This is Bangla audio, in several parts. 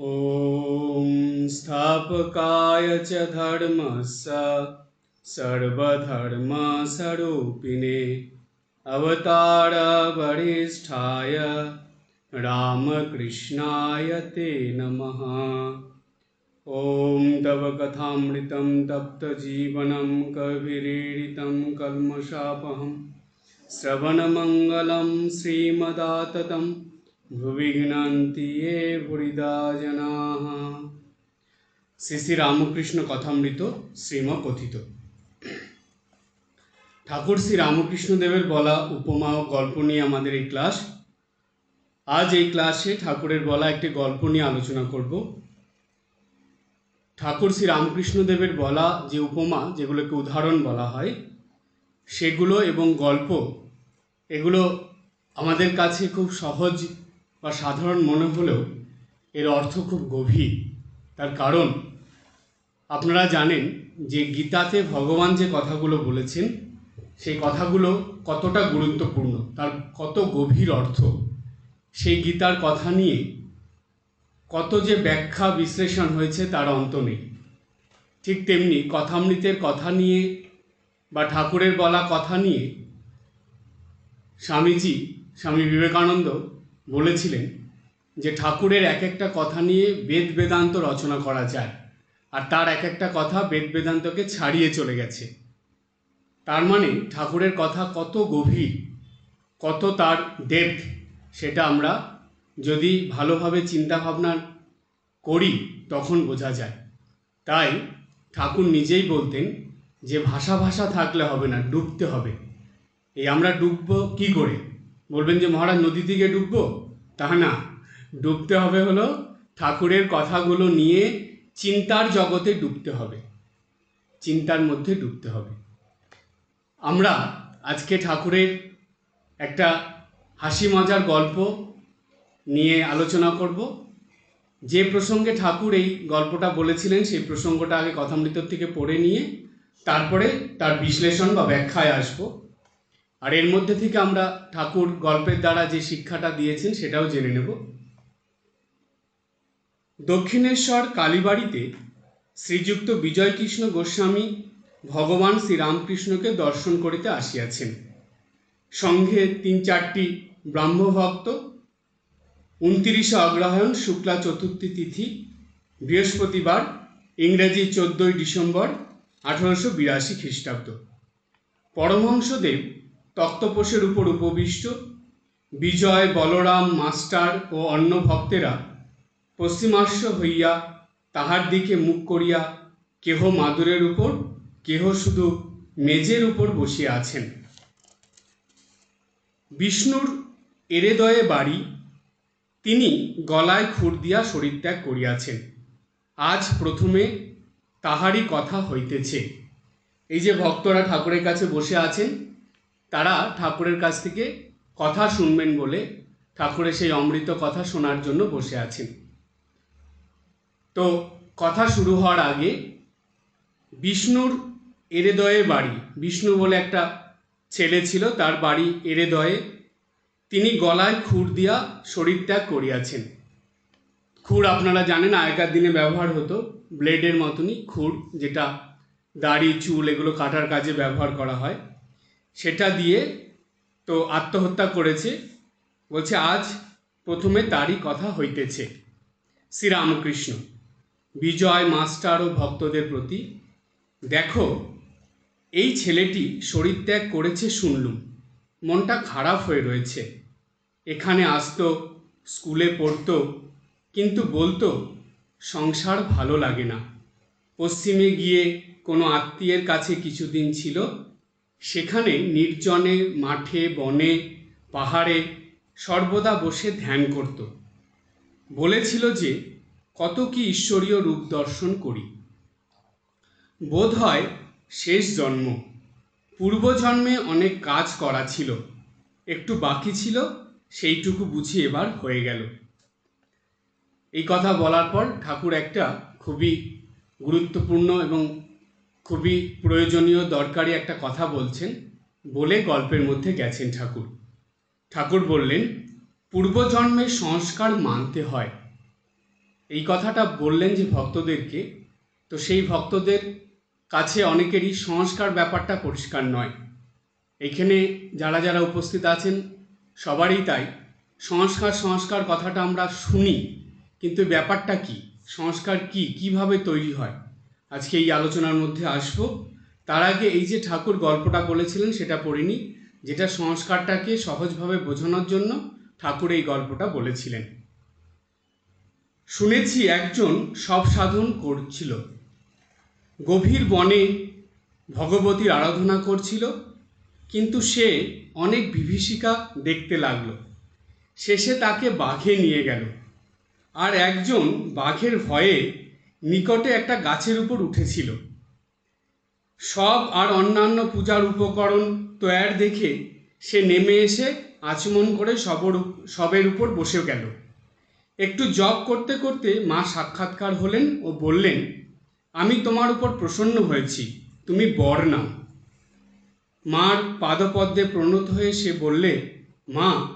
ॐ स्थापकाय च धर्मस्य सर्वधर्मस्वरूपिणे अवतारवरिष्ठाय रामकृष्णाय ते नमः। ॐ तव कथामृतं तप्तजीवनं कविरीडितं कल्मषापहं श्रवणमङ्गलं श्रीमदाततं ভুবি ঘ্নান্তি এ ভরিদা জনাহ শ্রী শ্রী রামকৃষ্ণ কথামৃত শ্রীম কথিত ঠাকুর শ্রী রামকৃষ্ণ দেবের বলা উপমা ও গল্প নিয়ে আমাদের এই ক্লাস। আজ এই ক্লাসে ঠাকুরের বলা একটি গল্প নিয়ে আলোচনা করব। ঠাকুর শ্রী রামকৃষ্ণ দেবের বলা যে উপমা, যেগুলোকে উদাহরণ বলা হয়, সেগুলো এবং গল্প, এগুলো আমাদের কাছে খুব সহজ বা সাধারণ মনে হলেও এর অর্থ খুব গভীর। তার কারণ, আপনারা জানেন যে গীতাতে ভগবান যে কথাগুলো বলেছেন, সেই কথাগুলো কতটা গুরুত্বপূর্ণ, তার কত গভীর অর্থ। সেই গীতার কথা নিয়ে কত যে ব্যাখ্যা বিশ্লেষণ হয়েছে তার অন্ত নেই। ঠিক তেমনি কথামৃতের কথা নিয়ে বা ঠাকুরের বলা কথা নিয়ে স্বামীজি, স্বামী বিবেকানন্দ বলেছিলেন যে ঠাকুরের এক একটা কথা নিয়ে বেদ বেদান্ত রচনা করা যায়, আর তার এক একটা কথা বেদ বেদান্তকে ছাড়িয়ে চলে গেছে। তার মানে ঠাকুরের কথা কত গভীর, কত তার ডেপথ সেটা আমরা যদি ভালোভাবে চিন্তা ভাবনা করি, তখন বোঝা যায়। তাই ঠাকুর নিজেই বলতেন যে ভাষা ভাষা থাকলে হবে না, ডুবতে হবে। এই আমরা ডুববো কি করে? বলবেন যে মহারাজ, নদী থেকে ডুববো? তা না। ডুবতে হবে হলো ঠাকুরের কথাগুলো নিয়ে চিন্তার জগতে ডুবতে হবে। চিন্তার মধ্যে ডুবতে হবে। আমরা আজকে ঠাকুরের একটা হাসি মজার গল্প নিয়ে আলোচনা করব। যে প্রসঙ্গে ঠাকুর এই গল্পটা বলেছিলেন, সেই প্রসঙ্গটা আগে কথামৃতর থেকে পড়ে নিয়ে তারপরে তার বিশ্লেষণ বা ব্যাখ্যায় আসব। আর এর মধ্যে থেকে আমরা ঠাকুর গল্পের দ্বারা যে শিক্ষাটা দিয়েছেন সেটাও জেনে নেব। দক্ষিণেশ্বর কালীবাড়িতে শ্রীযুক্ত বিজয়কৃষ্ণ গোস্বামী ভগবান শ্রীরামকৃষ্ণকে দর্শন করিতে আসিয়াছেন। সঙ্গে তিন চারটি ব্রাহ্মভক্ত, উনতিরিশে অগ্রহায়ণ শুক্লা চতুর্থী তিথি, বৃহস্পতিবার, ইংরেজি চোদ্দই ডিসেম্বর, আঠারোশো বিরাশি খ্রিস্টাব্দ। পরমহংসদেব তক্তপোষের উপর উপবিষ্ট। বিজয়, বলরাম, মাস্টার ও অন্য ভক্তেরা পশ্চিমাস্য হইয়া তাহার দিকে মুখ করিয়া কেহ মাদুরের উপর, কেহ শুধু মেজের উপর বসিয়া আছেন। বিষ্ণুর এরেদয়ে বাড়ি তিনি গলায় খুর দিয়া শরীরত্যাগ করিয়াছেন। আজ প্রথমে তাহারই কথা হইতেছে। এই যে ভক্তরা ঠাকুরের কাছে বসে আছেন তারা ঠাকুরের কাছ থেকে কথা শুনবেন বলে ঠাকুরের সেই অমৃত কথা শোনার জন্য বসে আছেন। তো কথা শুরু হওয়ার আগে বিষ্ণুর এরেদয়ে বাড়ি, বিষ্ণু বলে একটা ছেলে ছিল, তার বাড়ি এরেদয়ে। তিনি গলায় খুর দিয়া শরীরত্যাগ করিয়াছেন। খুর আপনারা জানেন, আগেকার দিনে ব্যবহার হতো, ব্লেডের মতনই খুর, যেটা দাড়ি, চুল এগুলো কাটার কাজে ব্যবহার করা হয়। সেটা দিয়ে তো আত্মহত্যা করেছে। বলছে, আজ প্রথমে তারই কথা হইতেছে। শ্রীরামকৃষ্ণ, বিজয় মাস্টার ও ভক্তদের প্রতি দেখো, এই ছেলেটি শরীরত্যাগ করেছে শুনলুম। মনটা খারাপ হয়ে রয়েছে। এখানে আসতো, স্কুলে পড়তো, কিন্তু বলতো, সংসার ভালো লাগে না। পশ্চিমে গিয়ে কোনো আত্মীয়ের কাছে কিছুদিন ছিল সেখানে নির্জনে মাঠে, বনে, পাহাড়ে সর্বদা বসে ধ্যান করত। বলেছিল যে, কত কি ঈশ্বরীয় রূপ দর্শন করি। বোধ হয় শেষ জন্ম। পূর্বজন্মে অনেক কাজ করা ছিল। একটু বাকি ছিল, সেইটুকু বুঝি এবার হয়ে গেল। এই কথা বলার পর ঠাকুর একটা খুবই গুরুত্বপূর্ণ এবং খুবই প্রয়োজনীয়, দরকারি একটা কথা বলছেন বলে গল্পের মধ্যে গেছেন ঠাকুর। ঠাকুর বললেন পূর্বজন্মের সংস্কার মানতে হয়। এই কথাটা বললেন যে ভক্তদেরকে, তো সেই ভক্তদের কাছে অনেকেরই সংস্কার ব্যাপারটা পরিষ্কার নয়। এখানে যারা যারা উপস্থিত আছেন, সবারই তাই। সংস্কার সংস্কার কথাটা আমরা শুনি, কিন্তু ব্যাপারটা কি? সংস্কার কি? কীভাবে তৈরি হয়? আজকে এই আলোচনার মধ্যে আসব। তার আগে এই যে ঠাকুর গল্পটা বলেছিলেন, সেটা পড়িনি, যেটা সংস্কারটাকে সহজভাবে বোঝানোর জন্য ঠাকুর এই গল্পটা বলেছিলেন। শুনেছি একজন সব সাধন করছিল। গভীর বনে ভগবতীর আরাধনা করছিল, কিন্তু সে অনেক বিভীষিকা দেখতে লাগল। শেষে তাকে বাঘে নিয়ে গেল। আর একজন বাঘের ভয়ে নিকটে একটা গাছের উপর উঠেছিল। সব আর অন্যান্য পূজার উপকরণ তৈয়ার দেখে সে নেমে এসে আচমন করে সবর সবের উপর বসে গেল। একটু জপ করতে করতে মা সাক্ষাৎকার হলেন ও বললেন, আমি তোমার উপর প্রসন্ন হয়েছি, তুমি বর নাও মার পাদপদ্মে প্রণত হয়ে সে বললে, মা,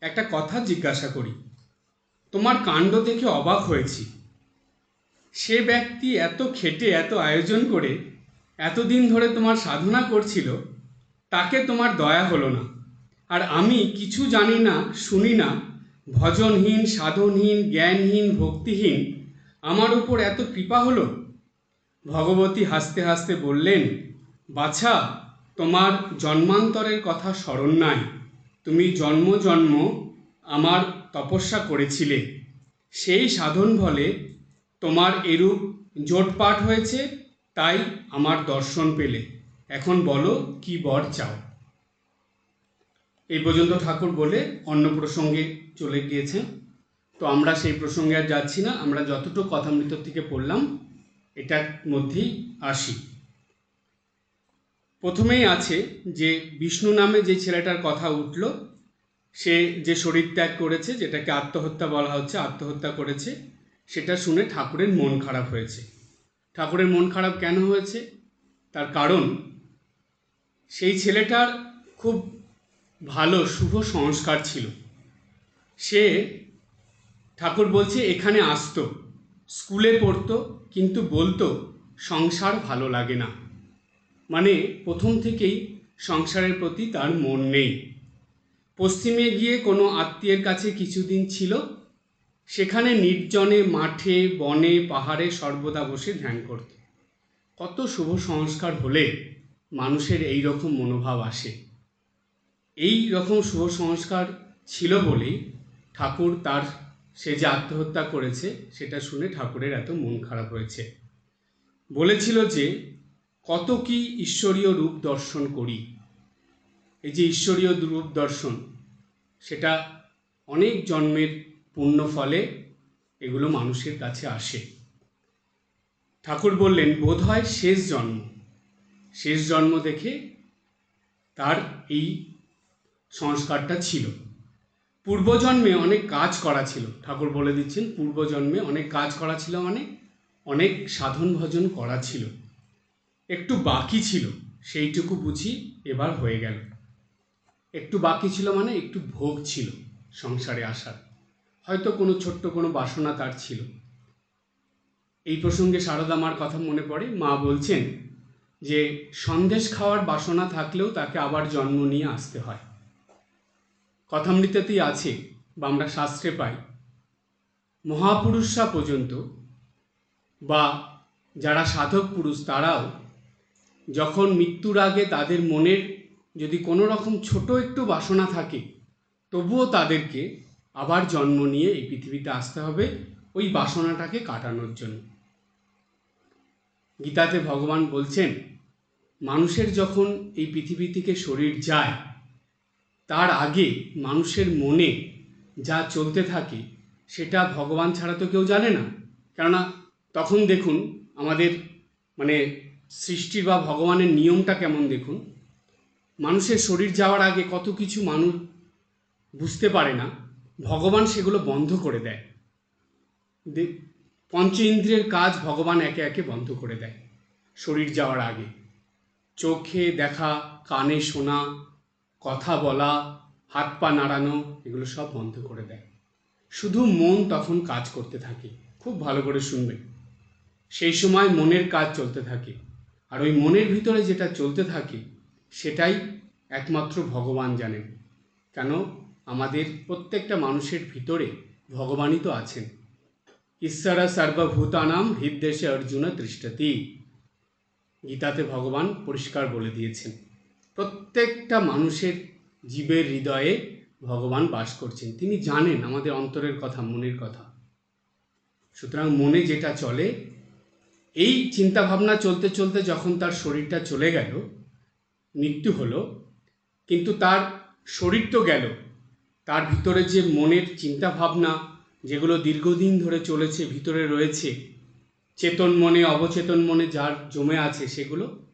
একটা কথা জিজ্ঞাসা করি। তোমার কাণ্ড দেখে অবাক হয়েছি। সে ব্যক্তি এত খেটে, এত আয়োজন করে, এতদিন ধরে তোমার সাধনা করছিল, তাকে তোমার দয়া হলো না। আর আমি কিছু জানি না, শুনি না, ভজনহীন, সাধনহীন, জ্ঞানহীন, ভক্তিহীন, আমার উপর এত কৃপা হলো? ভগবতী হাসতে হাসতে বললেন, বাছা, তোমার জন্মান্তরের কথা স্মরণ নাই। তুমি জন্ম জন্ম আমার তপস্যা করেছিলে। সেই সাধন ফলে তোমার এরূপ জোটপাট হয়েছে, তাই আমার দর্শন পেলে। এখন বলো, কি বর চাও? এই পর্যন্ত ঠাকুর বলে অন্য প্রসঙ্গে চলে গিয়েছেন। তো আমরা সেই প্রসঙ্গে আর যাচ্ছি না, আমরা যতটুকু কথামৃত থেকে পড়লাম, এটার মধ্যেই আসি। প্রথমেই আছে যে বিষ্ণু নামে যে ছেলেটার কথা উঠল, সে যে শরীর ত্যাগ করেছে, যেটাকে আত্মহত্যা বলা হচ্ছে, আত্মহত্যা করেছে সেটা শুনে ঠাকুরের মন খারাপ হয়েছে। ঠাকুরের মন খারাপ কেন হয়েছে? তার কারণ, সেই ছেলেটার খুব ভালো, শুভ সংস্কার ছিল। সে ঠাকুর বলছে, এখানে আসতো। স্কুলে পড়তো, কিন্তু বলতো, সংসার ভালো লাগে না। মানে প্রথম থেকেই সংসারের প্রতি তার মন নেই। পশ্চিমে গিয়ে কোনো আত্মীয়ের কাছে কিছুদিন ছিল সেখানে নির্জনে মাঠে, বনে, পাহাড়ে সর্বদা বসে ধ্যান করত। কত শুভ সংস্কার হলে মানুষের এই রকম মনোভাব আসে। এই রকম শুভ সংস্কার ছিল বলেই ঠাকুর তার, সে যে আত্মহত্যা করেছে, সেটা শুনে ঠাকুরের এত মন খারাপ হয়েছে। বলেছিল যে, কত কি ঈশ্বরীয় রূপ দর্শন করি। এই যে ঈশ্বরীয় রূপ দর্শন, সেটা অনেক জন্মের পুণ্য ফলে এগুলো মানুষের কাছে আসে। ঠাকুর বললেন, বোধ হয় শেষ জন্ম। শেষ জন্ম দেখে তার এই সংস্কারটা ছিল। পূর্বজন্মে অনেক কাজ করা ছিল। ঠাকুর বলে দিচ্ছেন, পূর্বজন্মে অনেক কাজ করা ছিল মানে অনেক সাধন ভজন করা ছিল। একটু বাকি ছিল, সেইটুকু বুঝি এবার হয়ে গেল। একটু বাকি ছিল মানে একটু ভোগ ছিল সংসারে আসার। হয়তো কোনো ছোট্ট কোনো বাসনা তার ছিল। এই প্রসঙ্গে সারদা মার কথা মনে পড়ে। মা বলছেন যে, সন্দেশ খাওয়ার বাসনা থাকলেও তাকে আবার জন্ম নিয়ে আসতে হয়। কথামৃততেই আছে, বা আমরা শাস্ত্রে পাই, মহাপুরুষরা পর্যন্ত, বা যারা সাধক পুরুষ তারাও যখন মৃত্যুর আগে তাদের মনের যদি কোনো রকম ছোট একটু বাসনা থাকে, তবুও তাদেরকে আবার জন্ম নিয়ে এই পৃথিবীতে আসতে হবে ওই বাসনাটাকে কাটানোর জন্য। গীতাতে ভগবান বলছেন, মানুষের যখন এই পৃথিবী থেকে শরীর যায়, তার আগে মানুষের মনে যা চলতে থাকে সেটা ভগবান ছাড়া তো কেউ জানে না। কেননা তখন দেখুন আমাদের মানে সৃষ্টির বা ভগবানের নিয়মটা কেমন দেখুন? মানুষের শরীর যাওয়ার আগে কত কিছু মানুষ বুঝতে পারে না। ভগবান সেগুলো বন্ধ করে দেয়। পঞ্চ ইন্দ্রিয়ের কাজ ভগবান একে একে বন্ধ করে দেয়, শরীর যাওয়ার আগে। চোখে দেখা, কানে শোনা, কথা বলা, হাত পা নাড়ানো, এগুলো সব বন্ধ করে দেয়। শুধু মন তখন কাজ করতে থাকে, খুব ভালো করে শুনবে। সেই সময় মনের কাজ চলতে থাকে, আর ওই মনের ভিতরে যেটা চলতে থাকে, সেটাই একমাত্র ভগবান জানেন। কেন? আমাদের প্রত্যেকটা মানুষের ভিতরে ভগবানই তো আছেন। ঈশ্বরা সর্বভূতানাম হৃদ্দেশে অর্জুন দৃষ্টতি গীতাতে ভগবান পরিষ্কার বলে দিয়েছেন, প্রত্যেকটা মানুষের জীবের হৃদয়ে ভগবান বাস করছেন। তিনি জানেন আমাদের অন্তরের কথা, মনের কথা। সুতরাং মনে যেটা চলে, এই চিন্তা ভাবনা চলতে চলতে যখন তার শরীরটা চলে গেল, মৃত্যু হলো, কিন্তু তার শরীর তো গেল। তার ভিতরে যে মনের চিন্তা ভাবনা যেগুলো দীর্ঘদিন ধরে চলেছে, ভিতরে রয়েছে, চেতন মনে, অবচেতন মনে যার জমে আছে সেগুলো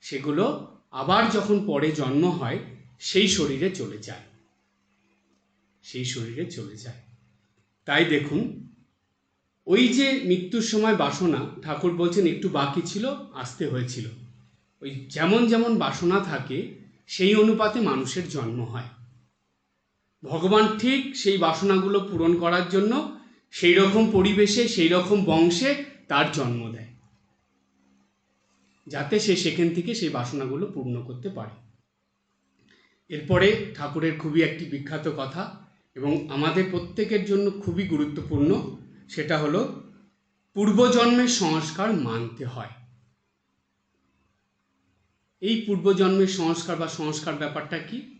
সেগুলো আবার যখন পরে জন্ম হয়, সেই শরীরে চলে যায়। সেই শরীরে চলে যায়। তাই দেখুন, ওই যে মৃত্যুর সময় বাসনা, ঠাকুর বলছেন একটু বাকি ছিল, আসতে হয়েছিল। ওই যেমন যেমন বাসনা থাকে, সেই অনুপাতে মানুষের জন্ম হয়। ভগবান ঠিক সেই বাসনাগুলো পূরণ করার জন্য সেই রকম পরিবেশে সেই রকম বংশে তার জন্ম দেয়। যাতে সে সেখান থেকে সেই বাসনাগুলো পূর্ণ করতে পারে। এরপরে ঠাকুরের খুবই একটি বিখ্যাত কথা এবং আমাদের প্রত্যেকের জন্য খুবই গুরুত্বপূর্ণ, সেটা হলো পূর্বজন্মের সংস্কার মানতে হয়। এই পূর্বজন্মের সংস্কার বা সংস্কার ব্যাপারটা কি?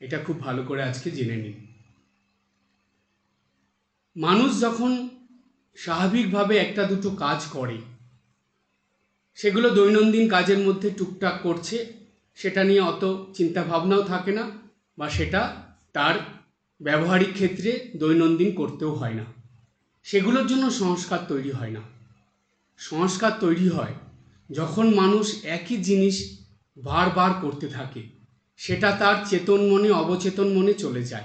এটা খুব ভালো করে আজকে জেনে নিন মানুষ যখন স্বাভাবিকভাবে একটা দুটো কাজ করে, সেগুলো দৈনন্দিন কাজের মধ্যে টুকটাক করছে, সেটা নিয়ে অত চিন্তা ভাবনাও থাকে না বা সেটা তার ব্যবহারিক ক্ষেত্রে দৈনন্দিন করতেও হয় না। সেগুলোর জন্য সংস্কার তৈরি হয় না। সংস্কার তৈরি হয় যখন মানুষ একই জিনিস বারবার করতে থাকে। সেটা তার চেতন মনে অবচেতন মনে চলে যায়।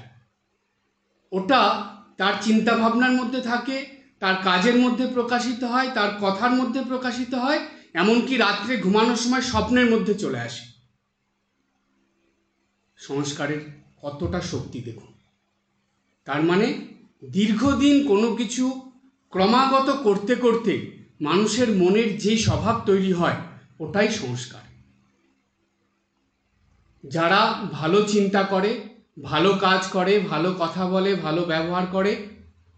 ওটা তার চিন্তা ভাবনার মধ্যে থাকে, তার কাজের মধ্যে প্রকাশিত হয়, তার কথার মধ্যে প্রকাশিত হয়, এমনকি রাত্রে ঘুমানোর সময় স্বপ্নের মধ্যে চলে আসে। সংস্কারের কতটা শক্তি দেখুন। তার মানে দীর্ঘদিন কোনো কিছু ক্রমাগত করতে করতে মানুষের মনের যে স্বভাব তৈরি হয়, ওটাই সংস্কার। যারা ভালো চিন্তা করে, ভালো কাজ করে, ভালো কথা বলে, ভালো ব্যবহার করে,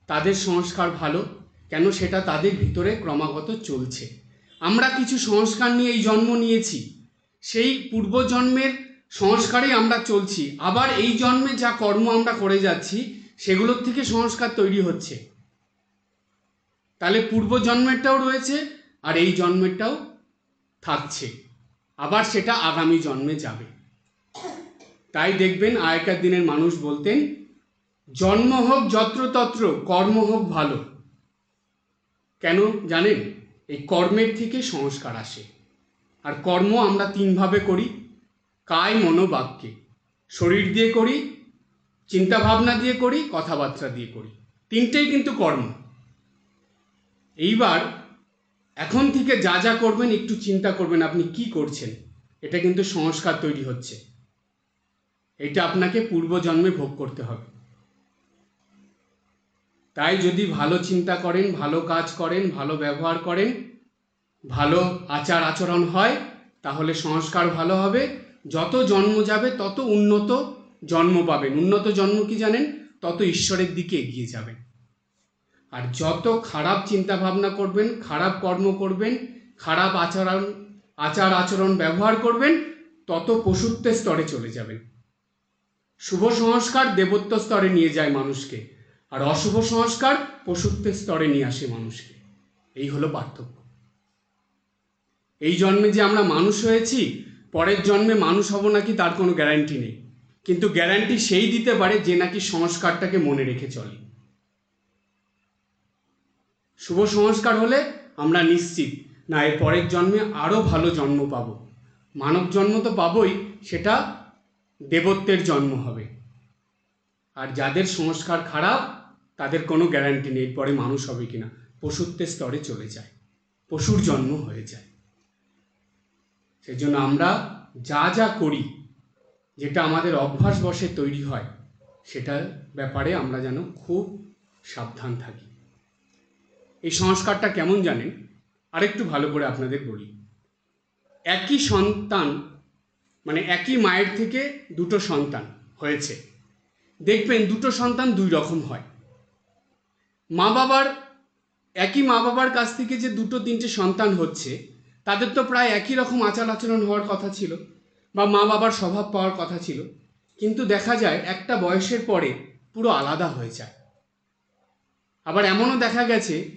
তাদের সংস্কার ভালো, কেন সেটা তাদের ভিতরে ক্রমাগত চলছে। আমরা কিছু সংস্কার নিয়ে এই জন্ম নিয়েছি, সেই পূর্বজন্মের সংস্কারেই আমরা চলছি। আবার এই জন্মে যা কর্ম আমরা করে যাচ্ছি, সেগুলোর থেকে সংস্কার তৈরি হচ্ছে। তাহলে পূর্বজন্মেরটাও রয়েছে, আর এই জন্মেরটাও থাকছে। আবার সেটা আগামী জন্মে যাবে। তাই দেখবেন আগেকার দিনের মানুষ বলতেন, জন্ম হোক যত্রতত্র, কর্ম হোক ভালো। কেন জানেন? এই কর্মের থেকে সংস্কার আসে। আর কর্ম আমরা তিনভাবে করি, কায় মনোবাক্যে শরীর দিয়ে করি চিন্তা ভাবনা দিয়ে করি, কথাবার্তা দিয়ে করি। তিনটেই কিন্তু কর্ম। এইবার এখন থেকে যা যা করবেন, একটু চিন্তা করবেন আপনি কি করছেন। এটা কিন্তু সংস্কার তৈরি হচ্ছে। এটা আপনাকে পূর্বজন্মে ভোগ করতে হবে। তাই যদি ভালো চিন্তা করেন, ভালো কাজ করেন, ভালো ব্যবহার করেন, ভালো আচার আচরণ হয়, তাহলে সংস্কার ভালো হবে। যত জন্ম যাবে, তত উন্নত জন্ম পাবেন। উন্নত জন্ম কি জানেন? তত ঈশ্বরের দিকে এগিয়ে যাবেন। আর যত খারাপ চিন্তা ভাবনা করবেন, খারাপ কর্ম করবেন, খারাপ আচরণ, আচার আচরণ ব্যবহার করবেন, তত পশুত্বের স্তরে চলে যাবেন। শুভ সংস্কার দেবত্ব স্তরে নিয়ে যায় মানুষকে, আর অশুভ সংস্কার পশুত্বের স্তরে নিয়ে আসে মানুষকে। এই হলো পার্থক্য। এই জন্মে যে আমরা মানুষ হয়েছি, পরের জন্মে মানুষ হব নাকি তার কোনো গ্যারান্টি নেই। কিন্তু গ্যারান্টি সেই দিতে পারে যে নাকি সংস্কারটাকে মনে রেখে চলে। শুভ সংস্কার হলে আমরা নিশ্চিত, না এর পরের জন্মে আরও ভালো জন্ম পাব। মানব জন্ম তো পাবই, সেটা দেবত্বের জন্ম হবে। আর যাদের সংস্কার খারাপ, তাদের কোনো গ্যারান্টি নেই, পরে মানুষ হবে কিনা। পশুত্বের স্তরে চলে যায়। পশুর জন্ম হয়ে যায়। সেই জন্য আমরা যা যা করি, যেটা আমাদের অভ্যাস বসে তৈরি হয়, সেটার ব্যাপারে আমরা যেন খুব সাবধান থাকি। এই সংস্কারটা কেমন জানেন? আরেকটু ভালো করে আপনাদের বলি। একই সন্তান মানে একই মায়ের থেকে দুটো সন্তান হয়েছে। দেখবেন দুটো সন্তান দুই রকম হয়। মা বাবার, একই মা বাবার কাছ থেকে যে দুটো তিনটে সন্তান হচ্ছে, তাদের তো প্রায় একই রকম আচার আচরণ হওয়ার কথা ছিল বা মা বাবার স্বভাব পাওয়ার কথা ছিল। কিন্তু দেখা যায় একটা বয়সের পরে পুরো আলাদা হয়ে যায়। আবার এমনও দেখা গেছে,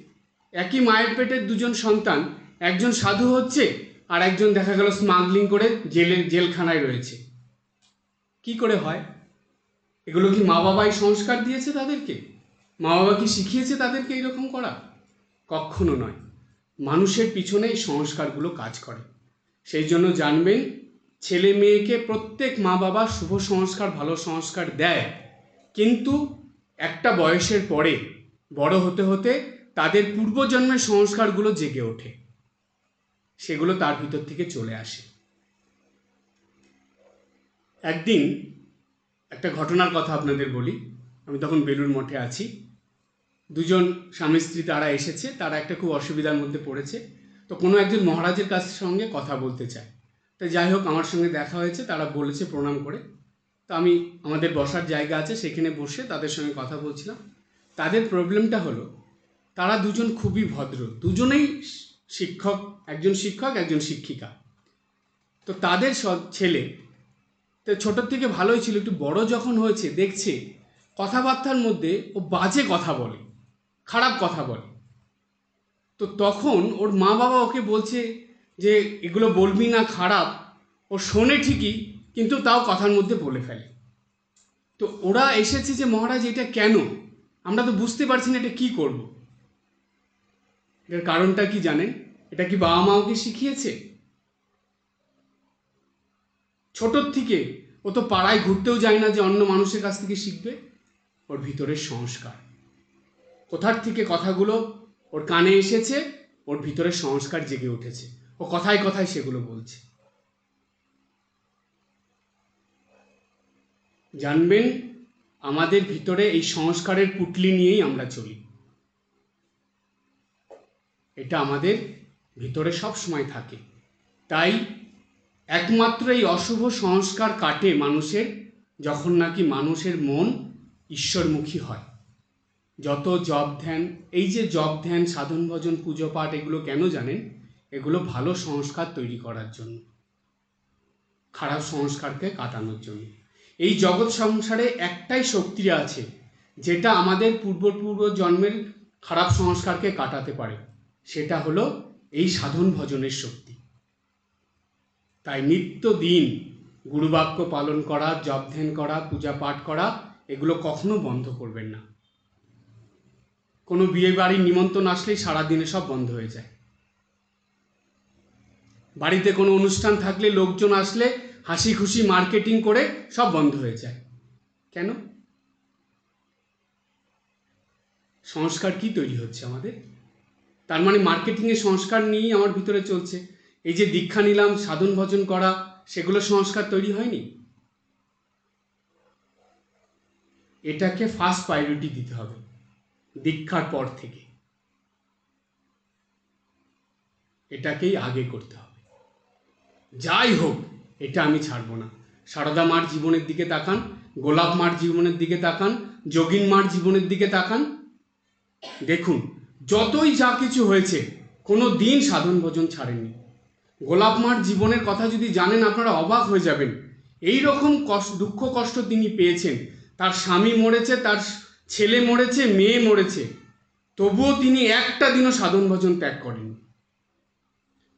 একই মায়ের পেটের দুজন সন্তান, একজন সাধু হচ্ছে আর একজন দেখা গেল স্মাগলিং করে জেলে জেলখানায় রয়েছে। কি করে হয়? এগুলো কি মা বাবাই সংস্কার দিয়েছে তাদেরকে? মা বাবা কি শিখিয়েছে তাদেরকে এরকম করা? কখনো নয়। মানুষের পিছনে এই সংস্কারগুলো কাজ করে। সেই জন্য জানবেন, ছেলে মেয়েকে প্রত্যেক মা বাবা শুভ সংস্কার, ভালো সংস্কার দেয়। কিন্তু একটা বয়সের পরে বড় হতে হতে তাদের পূর্বজন্মের সংস্কারগুলো জেগে ওঠে। সেগুলো তার ভিতর থেকে চলে আসে। একদিন একটা ঘটনার কথা আপনাদের বলি। আমি তখন বেলুর মঠে আছি। দুজন স্বামী স্ত্রী তারা এসেছে, তারা একটা খুব অসুবিধার মধ্যে পড়েছে। তো কোনো একজন মহারাজের কাছ সঙ্গে কথা বলতে চায়। তো যাই হোক, আমার সঙ্গে দেখা হয়েছে, তারা বলেছে প্রণাম করে। তো আমি, আমাদের বসার জায়গা আছে, সেখানে বসে তাদের সঙ্গে কথা বলছিলাম। তাদের প্রবলেমটা হলো, তারা দুজন খুবই ভদ্র। দুজনেই শিক্ষক, একজন শিক্ষক, একজন শিক্ষিকা। তো তাদের স- ছেলে, তো ছোটোর থেকে ভালোই ছিল, একটু বড় যখন হয়েছে, দেখছে, কথাবার্তার মধ্যে ও বাজে কথা বলে, খারাপ কথা বলে। তো তখন ওর মা বাবা ওকে বলছে যে, এগুলো বলবি না, খারাপ। ও শোনে ঠিকই, কিন্তু তাও কথার মধ্যে বলে ফেলে। তো ওরা এসেছে যে, মহারাজ, এটা কেন? আমরা তো বুঝতে পারছি না, এটা কী করব? এটার কারণটা কি জানেন এটা কি বাবা মা ওকে শিখিয়েছে? ছোটোর থেকে ও তো পাড়ায় ঘুরতেও যায় না যে অন্য মানুষের কাছ থেকে শিখবে। ওর ভিতরের সংস্কার। কোথার থেকে কথাগুলো ওর কানে এসেছে, ওর ভিতরের সংস্কার জেগে উঠেছে। ও কথায় কথায় সেগুলো বলছে। জানবেন, আমাদের ভিতরে এই সংস্কারের পুটলি নিয়েই আমরা চলি। এটা আমাদের ভিতরে সব সময় থাকে। তাই একমাত্র এই অশুভ সংস্কার কাটে মানুষের যখন নাকি মানুষের মন ঈশ্বরমুখী হয়। যত জপ ধ্যান, এই যে জপ ধ্যান, সাধন ভজন, পুজো পাঠ, এগুলো কেন জানেন? এগুলো ভালো সংস্কার তৈরি করার জন্য। খারাপ সংস্কারকে কাটানোর জন্য। এই জগৎ সংসারে একটাই শক্তি আছে, যেটা আমাদের পূর্ব পূর্ব জন্মের খারাপ সংস্কারকে কাটাতে পারে। সেটা হলো এই সাধন ভজনের শক্তি। তাই নিত্য দিন গুরুবাক্য পালন করা, জপ ধ্যান করা, পূজা পাঠ করা, এগুলো কখনো বন্ধ করবেন না। কোনো বিয়ে বাড়ির নিমন্ত্রণ আসলেই সারাদিনে সব বন্ধ হয়ে যায়। বাড়িতে কোনো অনুষ্ঠান থাকলে লোকজন আসলে হাসি খুশি মার্কেটিং করে সব বন্ধ হয়ে যায়। কেন? সংস্কার কি তৈরি হচ্ছে আমাদের? তার মানে মার্কেটিংয়ের সংস্কার নিয়েই আমার ভিতরে চলছে। এই যে দীক্ষা নিলাম, সাধন ভজন করা, সেগুলো সংস্কার তৈরি হয়নি? এটাকে ফার্স্ট প্রায়োরিটি দিতে হবে, দীক্ষার পর থেকে। এটাকেই আগে করতে হবে। যাই হোক, এটা আমি ছাড়বো না। সারদা মার জীবনের দিকে তাকান, গোলাপ মার জীবনের দিকে তাকান, যোগিন মার জীবনের দিকে তাকান। দেখুন যতই যা কিছু হয়েছে, কোনো দিন সাধন ভজন ছাড়েননি। গোলাপ মার জীবনের কথা যদি জানেন, আপনারা অবাক হয়ে যাবেন। এই রকম কষ্ট, দুঃখ কষ্ট তিনি পেয়েছেন। তার স্বামী মরেছে, তার ছেলে মরেছে, মেয়ে মরেছে। তবুও তিনি একটা দিনও সাধন ভজন ত্যাগ করেন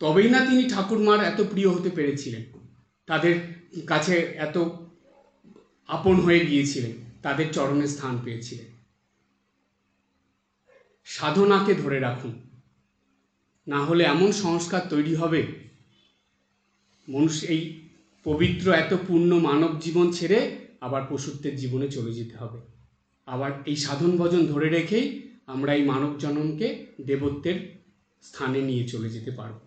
তবেই না তিনি ঠাকুরমার এত প্রিয় হতে পেরেছিলেন। তাদের কাছে এত আপন হয়ে গিয়েছিলেন, তাদের চরণে স্থান পেয়েছিলেন। সাধনাকে ধরে রাখুন। না হলে এমন সংস্কার তৈরি হবে। মনুষ্য, এই পবিত্র এত পূর্ণ মানব জীবন ছেড়ে আবার পশুত্বের জীবনে চলে যেতে হবে। আবার এই সাধন ভজন ধরে রেখেই আমরা এই মানব জন্মকে দেবত্বের স্থানে নিয়ে চলে যেতে পারব।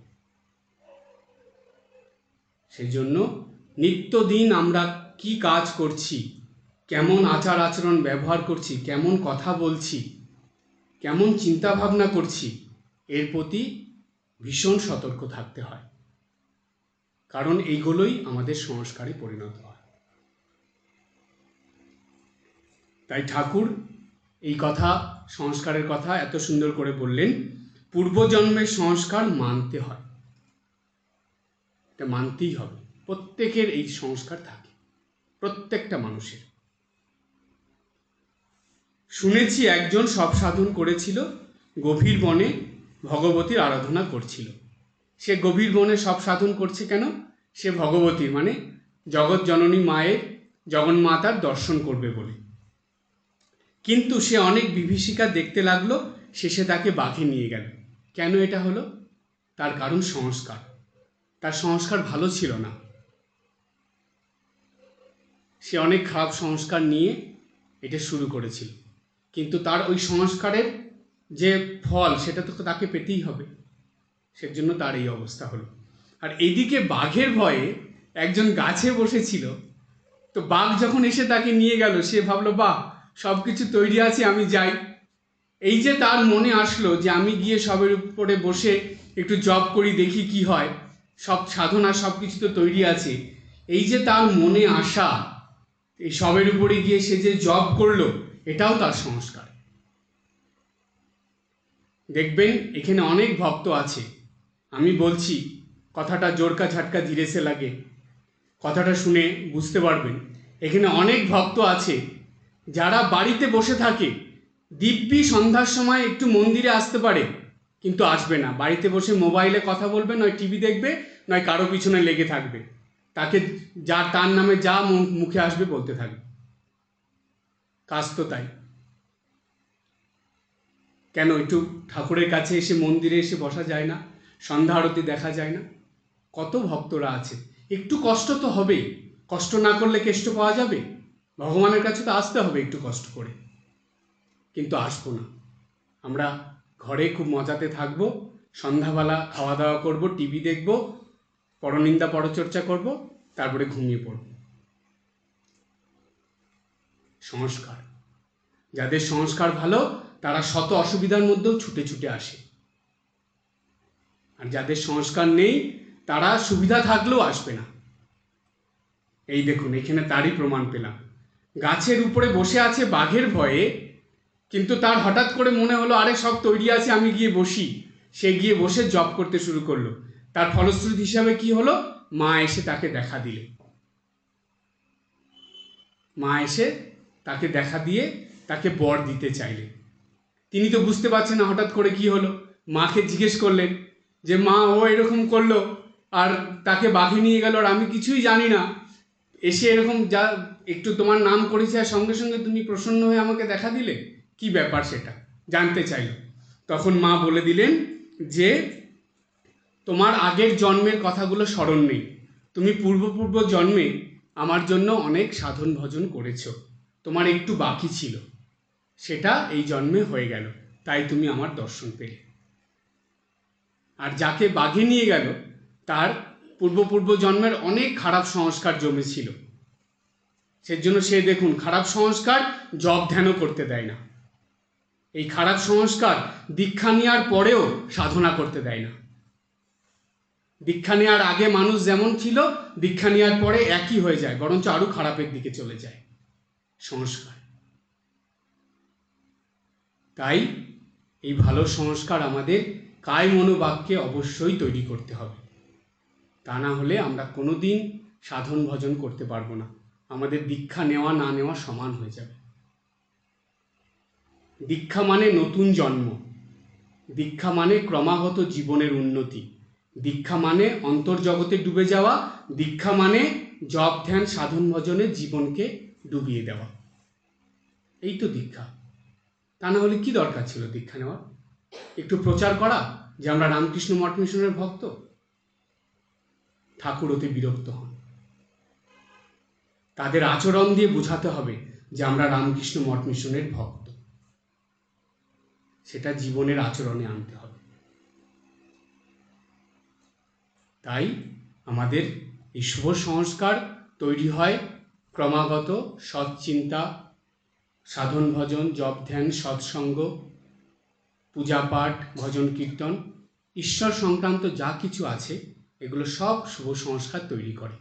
সেই জন্য নিত্যদিন আমরা কি কাজ করছি, কেমন আচার আচরণ ব্যবহার করছি, কেমন কথা বলছি কেমন চিন্তা ভাবনা করছি, এর প্রতি ভীষণ সতর্ক থাকতে হয়। কারণ এইগুলোই আমাদের সংস্কারে পরিণত হয়। তাই ঠাকুর এই কথা, সংস্কারের কথা এত সুন্দর করে বললেন, পূর্বজন্মের সংস্কার মানতে হয়। এটা মানতেই হবে। প্রত্যেকের এই সংস্কার থাকে। প্রত্যেকটা মানুষের। শুনেছি একজন সব সাধন করেছিল, গভীর বনে ভগবতীর আরাধনা করছিল। সে গভীর বনে সব সাধন করছে কেন? সে ভগবতীর মানে জগৎ জননী মায়ের জগন্মাতার দর্শন করবে বলে। কিন্তু সে অনেক বিভীষিকা দেখতে লাগল, শেষে তাকে বাঘে নিয়ে গেল। কেন এটা হলো? তার কারণ সংস্কার। তার সংস্কার ভালো ছিল না। সে অনেক খারাপ সংস্কার নিয়ে এটা শুরু করেছিল। কিন্তু তার ওই সংস্কারের যে ফল, সেটা তো তাকে পেতেই হবে। সেজন্য তার এই অবস্থা হলো। আর এদিকে বাঘের ভয়ে একজন গাছে বসেছিল। তো বাঘ যখন এসে তাকে নিয়ে গেল, সে ভাবলো, বাহ সব কিছু তৈরি আছে, আমি যাই। এই যে তার মনে আসলো যে আমি গিয়ে সবের উপরে বসে একটু জব করি, দেখি কি হয়। সব সাধনা সব কিছু তো তৈরি আছে। এই যে তার মনে আসা এই সবের উপরে গিয়ে সে যে জব করল এটাও তার সংস্কার। দেখবেন, এখানে অনেক ভক্ত আছে। আমি বলছি, কথাটা জোরকা ঝাটকা ধীরে সে লাগে। কথাটা শুনে বুঝতে পারবেন। এখানে অনেক ভক্ত আছে, যারা বাড়িতে বসে থাকে। দিব্যি সন্ধ্যার সময় একটু মন্দিরে আসতে পারে, কিন্তু আসবে না। বাড়িতে বসে মোবাইলে কথা বলবে, নয় টিভি দেখবে, নয় কারও পিছনে লেগে থাকবে। তাকে যা, তার নামে যা মুখে আসবে বলতে থাকবে। কাজ তো তাই। কেন একটু ঠাকুরের কাছে এসে মন্দিরে এসে বসা যায় না? সন্ধ্যা আরতি দেখা যায় না? কত ভক্তরা আছে? একটু কষ্ট তো হবেই। কষ্ট না করলে কেষ্ট পাওয়া যাবে? ভগবানের কাছে তো আসতে হবে একটু কষ্ট করে। কিন্তু আসব না। আমরা ঘরে খুব মজাতে থাকব, সন্ধ্যাবেলা খাওয়া দাওয়া করব, টিভি দেখব, পরনিন্দা পরচর্চা করব, তারপরে ঘুমিয়ে পড়ব। সংস্কার। যাদের সংস্কার ভালো, তারা শত অসুবিধার মধ্যেও ছুটে ছুটে আসে। আর যাদের সংস্কার নেই, তারা সুবিধা থাকলেও আসবে না। এই দেখুন, এখানে তারই প্রমাণ পেলাম। গাছের উপরে বসে আছে বাঘের ভয়ে, কিন্তু তার হঠাৎ করে মনে হলো, আরে, সব তৈরি আছে, আমি গিয়ে বসি। সে গিয়ে বসে জব করতে শুরু করল। তার ফলশ্রুতি হিসাবে কি হলো? মা এসে তাকে দেখা দিলে। মা এসে তাকে দেখা দিয়ে তাকে বর দিতে চাইলে তিনি তো বুঝতে পারছেন না হঠাৎ করে কি হলো। মাকে জিজ্ঞেস করলেন যে, মা, ও এরকম করল আর তাকে বাঘে নিয়ে গেল আর আমি কিছুই জানি না। এসে এরকম যা, একটু তোমার নাম করেছে আর সঙ্গে সঙ্গে তুমি প্রসন্ন হয়ে আমাকে দেখা দিলে? কি ব্যাপার সেটা? জানতে চাইল। তখন মা বলে দিলেন যে, তোমার আগের জন্মের কথাগুলো স্মরণ নেই। তুমি পূর্বপূর্ব জন্মে আমার জন্য অনেক সাধন ভজন করেছ। তোমার একটু বাকি ছিল। সেটা এই জন্মে হয়ে গেল। তাই তুমি আমার দর্শন পেলে। আর যাকে বাঘে নিয়ে গেল, তার পূর্বপূর্ব জন্মের অনেক খারাপ সংস্কার জমেছিল। সেজন্য সে দেখুন, খারাপ সংস্কার জব ধ্যানও করতে দেয় না। এই খারাপ সংস্কার দীক্ষা নেওয়ার পরেও সাধনা করতে দেয় না। দীক্ষা নেওয়ার আগে মানুষ যেমন ছিল, দীক্ষা নেওয়ার পরে একই হয়ে যায়, বরঞ্চ আরও খারাপের দিকে চলে যায়। সংস্কার। তাই এই ভালো সংস্কার আমাদের কায় মনোবাক্যে অবশ্যই তৈরি করতে হবে। তা না হলে আমরা কোনো দিন সাধন ভজন করতে পারব না। আমাদের দীক্ষা নেওয়া না নেওয়া সমান হয়ে যাবে। দীক্ষা মানে নতুন জন্ম। দীক্ষা মানে ক্রমাগত জীবনের উন্নতি। দীক্ষা মানে অন্তর্জগতে ডুবে যাওয়া। দীক্ষা মানে জপ, ধ্যান, সাধন, ভজনে জীবনকে ডুবিয়ে দেওয়া। এই তো দীক্ষা। তা না হলে কি দরকার ছিল দীক্ষা নেওয়ার? একটু প্রচার করা, যে আমরা রামকৃষ্ণ মঠ মিশনের ভক্ত? ঠাকুর অতি বিরক্ত হন। তাদের আচরণ দিয়ে বোঝাতে হবে যে আমরা রামকৃষ্ণ মঠ মিশনের ভক্ত। সেটা জীবনের আচরণে আনতে হবে। তাই আমাদের এই শুভ সংস্কার তৈরি হয় ক্রমাগত সৎচিন্তা, সাধন ভজন, জপ ধ্যান, সৎসঙ্গ, পূজা পাঠ, ভজন কীর্তন, ঈশ্বর সংক্রান্ত যা কিছু আছে, এগুলো সব শুভ সংস্কার তৈরি করে।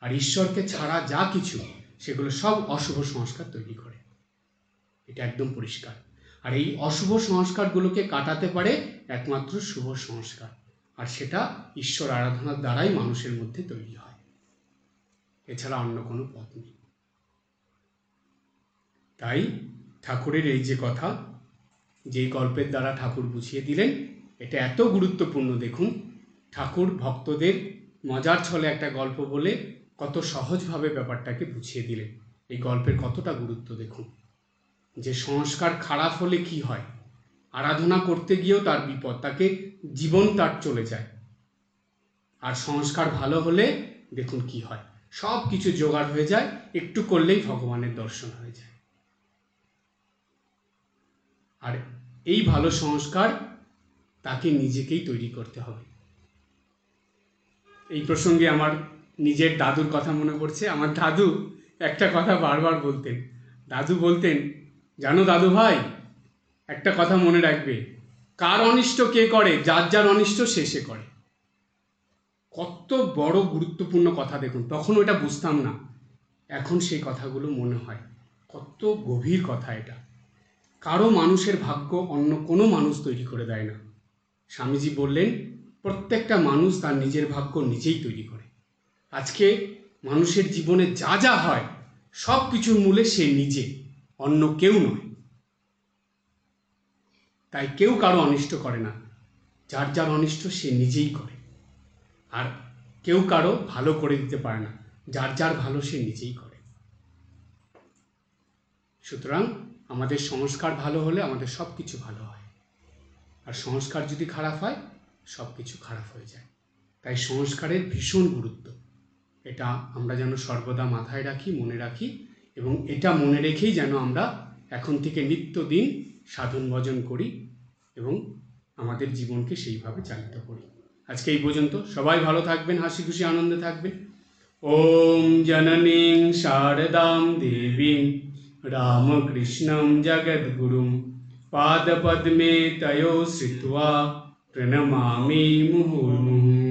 আর ঈশ্বরকে ছাড়া যা কিছু, সেগুলো সব অশুভ সংস্কার তৈরি করে। এটা একদম পরিষ্কার। আর এই অশুভ সংস্কারগুলোকে কাটাতে পারে একমাত্র শুভ সংস্কার। আর সেটা ঈশ্বর আরাধনার দ্বারাই মানুষের মধ্যে তৈরি হয়। এছাড়া অন্য কোনো পথ নেই। তাই ঠাকুরের এই যে কথা, যেই গল্পের দ্বারা ঠাকুর বুঝিয়ে দিলেন, এটা এত গুরুত্বপূর্ণ। দেখুন, ঠাকুর ভক্তদের মজার ছলে একটা গল্প বলে কত সহজভাবে ব্যাপারটাকে বুঝিয়ে দিলেন। এই গল্পের কতটা গুরুত্ব দেখুন। যে সংস্কার খারাপ হলে কি হয়? আরাধনা করতে গিয়েও তার বিপদ, তাকে জীবন তার চলে যায়। আর সংস্কার ভালো হলে দেখুন কি হয়। সব কিছু জোগাড় হয়ে যায়, একটু করলেই ভগবানের দর্শন হয়ে যায়। আর এই ভালো সংস্কার তাকে নিজেকেই তৈরি করতে হবে। এই প্রসঙ্গে আমার নিজের দাদুর কথা মনে পড়ছে। আমার দাদু একটা কথা বারবার বলতেন। দাদু বলতেন, জানো দাদু ভাই, একটা কথা মনে রাখবে, কার অনিষ্ট কে করে, যার যার অনিষ্ট শেষে করে। কত বড় গুরুত্বপূর্ণ কথা দেখুন, তখন ওটা বুঝতাম না। এখন সেই কথাগুলো মনে হয়। কত গভীর কথা এটা। কারও মানুষের ভাগ্য অন্য কোনো মানুষ তৈরি করে দেয় না। স্বামীজি বললেন, প্রত্যেকটা মানুষ তার নিজের ভাগ্য নিজেই তৈরি করে। আজকে মানুষের জীবনে যা যা হয়, সব কিছুর মূলে সে নিজে, অন্য কেউ নয়। তাই কেউ কারও অনিষ্ট করে না। যার যার অনিষ্ট সে নিজেই করে। আর কেউ কারও ভালো করে দিতে পারে না। যার যার ভালো সে নিজেই করে। সুতরাং আমাদের সংস্কার ভালো হলে আমাদের সব কিছু ভালো হয়। আর সংস্কার যদি খারাপ হয় সব কিছু খারাপ হয়ে যায়। তাই সংস্কারের ভীষণ গুরুত্ব। এটা আমরা যেন সর্বদা মাথায় রাখি, মনে রাখি এবং এটা মনে রেখেই যেন আমরা এখন থেকে নিত্যদিন সাধন ভজন করি এবং আমাদের জীবনকে সেইভাবে চালিত করি। আজকে এই পর্যন্ত। সবাই ভালো থাকবেন, হাসি খুশি, আনন্দে থাকবেন। ওম জননীং শারদাম দেবীং রামকৃষ্ণম জগদ্গুরুম পাদপদ্মে তয়ো শ্রিত্বা প্রণমামি মুহুর্মুহুঃ।